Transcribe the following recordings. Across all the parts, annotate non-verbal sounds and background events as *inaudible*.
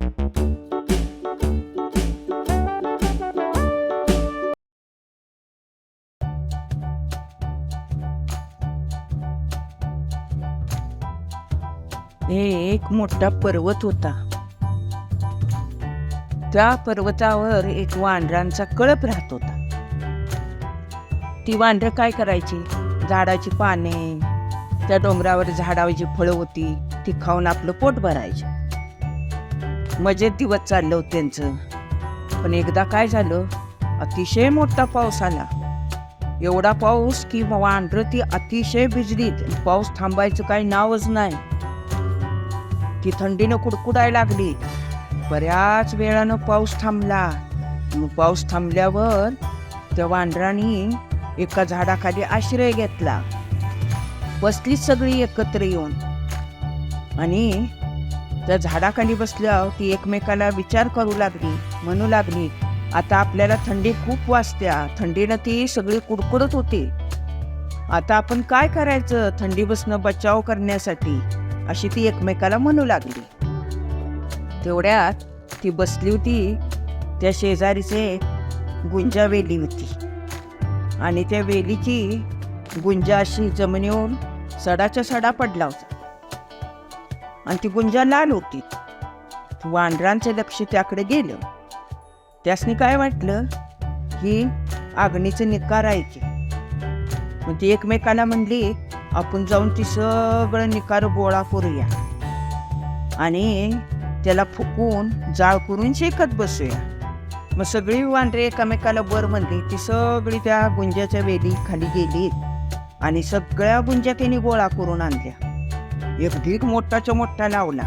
हे एक मोठा पर्वत होता. त्या पर्वतावर एक वांढरांचा कळप राहत होता. ती वांढर काय करायची? झाडाची पाने त्या डोंगरावर झाडाची फळं होती ती खाऊन आपलं पोट भरायचं. मजेत दिवस चाललं होतं त्यांचं. पण एकदा काय झालं? अतिशय मोठा पाऊस आला. एवढा पाऊस की वांढरं ती अतिशय भिजली. पाऊस थांबायचं काही नावच नाही. ती थंडीनं कुडकुडायला लागली. बऱ्याच वेळानं पाऊस थांबला. पाऊस थांबल्यावर त्या वांढरांनी एका झाडाखाली आश्रय घेतला. बसली सगळी एकत्र येऊन. आणि त्या झाडाखाली बसल्यावर ती एकमेकाला विचार करू लागली म्हणू लागली आता आपल्याला थंडी खूप वाजत्या थंडीनं ती सगळी कुडकुडत होती. आता आपण काय करायचं? थंडी बसणं बचाव करण्यासाठी अशी ती एकमेकाला म्हणू लागली. तेवढ्यात ती बसली होती त्या शेजारीचे गुंजा वेली होती. आणि त्या वेलीची गुंजा अशी जमिनीवर सडाच्या सडा पडला होता. आणि ती गुंजा लाल होती. वांढरांचे लक्ष त्याकडे गेलं. त्यासनी काय वाटलं? की आग्नीचे निकार आहे की मग ती एकमेकाला म्हणली आपण जाऊन ती सगळं निकार गोळा करूया. आणि त्याला फुकून जाळ करून शेकत बसूया. मग सगळी वानरे एकामेकाला बर म्हणली ती सगळी त्या गुंजाच्या वेली खाली गेली आणि सगळ्या गुंजा त्यांनी गोळा करून आणल्या. एक ढीक मोठाच्या मोठा लावला.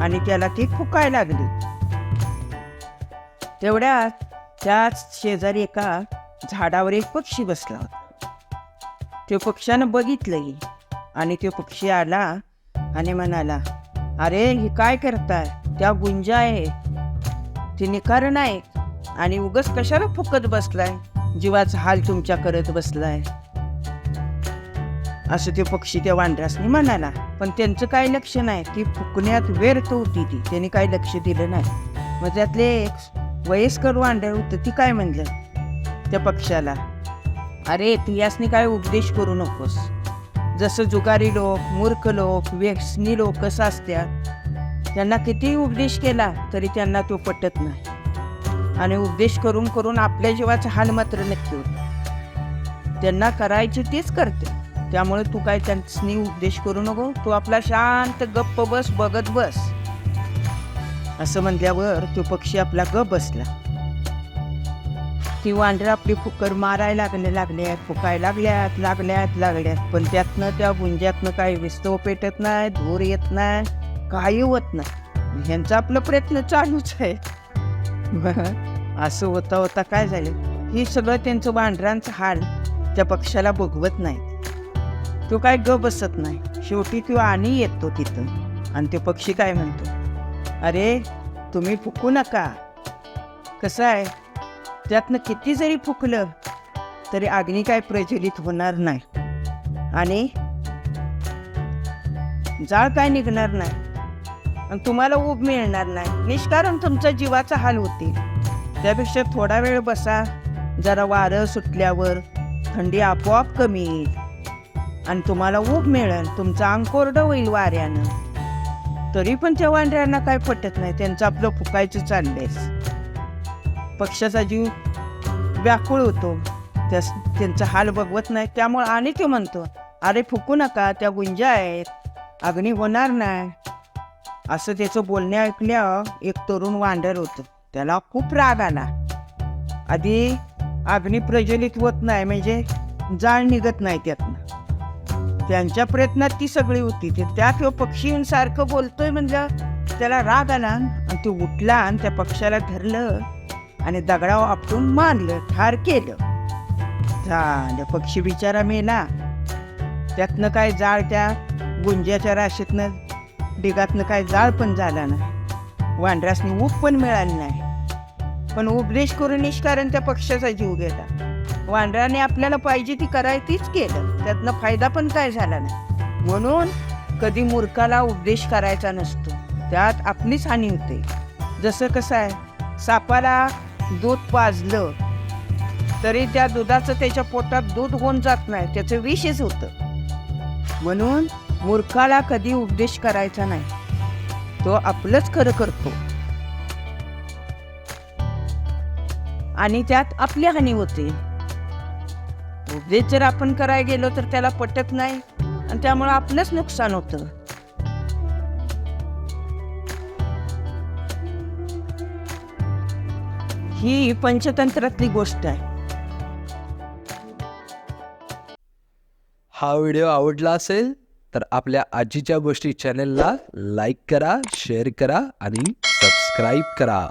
आणि त्याला ती फुकाय लागली. तेवढ्यात त्याच शेजारी एका झाडावर एक पक्षी बसला होता. त्या पक्ष्यानं बघितलंही आणि तो पक्षी आला आणि म्हणाला अरे हे काय करताय? त्या गुंजा आहे. ते निकारण नाही आणि उगस कशाला फुकत बसलाय? जीवाचा हाल तुमच्या करत बसलाय. असं ते पक्षी त्या वांढरासनी म्हणाला. पण त्यांचं काय लक्ष नाही? ती फुकण्यात व्यर्थ होती ती. त्यांनी काय लक्ष दिलं नाही. मग त्यातले एक वयस्कर वांढर होतं ती काय म्हणलं? त्या पक्षाला अरे तू यासनी काय उपदेश करू नकोस. जसं जुगारी लोक मूर्ख लोक व्यसनी लोक कसं असतात त्यांना किती उपदेश केला तरी त्यांना तो पटत नाही. आणि उपदेश करून करून आपल्या जीवाचा हाल मात्र नक्की होतो त्यांना करायचे तेच करते. त्यामुळे तू काय त्यांनी उपदेश करू नको. तू आपला शांत गप्प बस बघत बस. असं म्हणल्यावर तो पक्षी आपला गप बसला. ती वांढरं आपली फुकर मारायला लागले लागल्यात फुकायला लागल्यात लागल्यात लागल्यात. पण त्यातनं त्या गुंज्यातनं काही विस्तव पेटत नाही धूर येत नाही काही होत नाही. ह्यांचा आपला प्रयत्न चालूच आहे. *laughs* असं होता होता काय झालं? ही सगळं त्यांचं वांढरांचं हाल त्या पक्षाला बघवत नाही तो काय ग बसत नाही. शेवटी तो आणि येतो तिथं. आणि तो पक्षी काय म्हणतो? अरे तुम्ही फुकू नका. कसं आहे? त्यातनं किती जरी फुकलं तरी अग्नी काय प्रज्वलित होणार नाही. आणि जाळ काय निघणार नाही. आणि तुम्हाला ऊब मिळणार नाही. निष्कारण तुमचा जीवाचा हाल होतील त्यापेक्षा थोडा वेळ बसा. जरा वारं सुटल्यावर थंडी आपोआप कमी येईल. आणि तुम्हाला ऊब मिळेल. तुमचं अंग कोरडं होईल वाऱ्यानं. तरी पण त्या वांढऱ्यांना काय पटत नाही. त्यांचं आपलं फुकायचं चाललंयच पक्षाचा जीव व्याकुळ होतो. त्या त्यांचा हाल बघवत नाही. त्यामुळे आणि ते म्हणतो अरे फुकू नका. त्या गुंजा आहेत. अग्नी होणार नाही. असं त्याचं बोलणे ऐकल्यावर एक तरुण वांढर होतं. त्याला खूप राग आला. आधी अग्नी प्रज्वलित होत नाही. म्हणजे जाळ निघत नाही त्यातनं. त्यांच्या प्रयत्नात ती सगळी होती. ते त्यात तो पक्षी सारखं बोलतोय म्हणजे त्याला राग आला आणि तो उठला आणि त्या पक्षाला धरलं आणि दगडावर आपटून मारलं ठार केलं. झालं. पक्षी बिचारा मेला. त्यातनं काय जाळ त्या गुंज्याच्या राशीतनं डिगातनं काय जाळ पण झाला नाही. वांढरासनी ऊब पण मिळाली नाही. पण उपदेश करून निष्कारण त्या पक्षाचा जीव गेला वांढराने आपल्याला पाहिजे ती करायचीच केलं. त्यातनं फायदा पण काय झाला नाही. म्हणून कधी मूर्खाला उपदेश करायचा नसतो. त्यात आपलीच हानी होते. जसं कसं आहे सापाला दूध पाजलं तरी त्या दुधाचं त्याच्या पोटात दूध होऊन जात नाही. त्याचं विषच होतं. म्हणून मूर्खाला कधी उपदेश करायचा नाही. तो आपलंच खरं करतो. आणि त्यात आपली हानी होते. उपदेश जर आपण करायला गेलो तर त्याला पटत नाही आणि त्यामुळे आपलंच नुकसान होतं. ही पंचतंत्रातली गोष्ट आहे. हा व्हिडिओ आवडला असेल तर आपल्या आजीच्या गोष्टी चॅनलला लाईक करा शेअर करा आणि सबस्क्राईब करा.